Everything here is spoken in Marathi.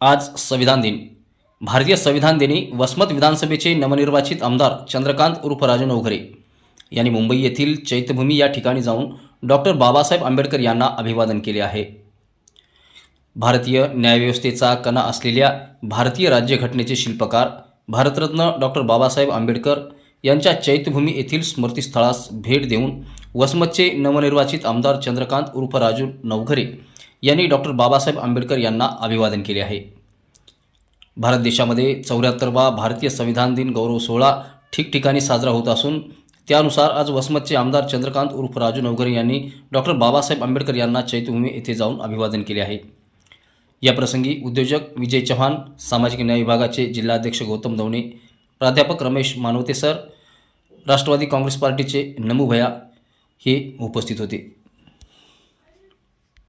आज संविधान दिन. भारतीय संविधान दिनी वसमत विधानसभेचे नवनिर्वाचित आमदार चंद्रकांत उर्फ राजू नवघरे यांनी मुंबई येथील चैत्यभूमी या ठिकाणी जाऊन डॉक्टर बाबासाहेब आंबेडकर यांना अभिवादन केले आहे. भारतीय न्यायव्यवस्थेचा कणा असलेल्या भारतीय राज्यघटनेचे शिल्पकार भारतरत्न डॉक्टर बाबासाहेब आंबेडकर यांच्या चैत्यभूमी येथील स्मृतीस्थळास भेट देऊन वसमतचे नवनिर्वाचित आमदार चंद्रकांत उर्फ राजू नवघरे यांनी डॉक्टर बाबासाहेब आंबेडकर यांना अभिवादन केले आहे. भारत देशामध्ये चौऱ्याहत्तरवा भारतीय संविधान दिन गौरव सोहळा ठिकठिकाणी साजरा होत असून त्यानुसार आज वसमतचे आमदार चंद्रकांत उर्फ राजू नवघरे यांनी डॉक्टर बाबासाहेब आंबेडकर यांना चैत्यभूमी येथे जाऊन अभिवादन केले आहे. याप्रसंगी उद्योजक विजय चव्हाण सामाजिक न्याय विभागाचे जिल्हाध्यक्ष गौतम दवणे प्राध्यापक रमेश मानवते सर राष्ट्रवादी काँग्रेस पार्टीचे नमू भया हे उपस्थित होते.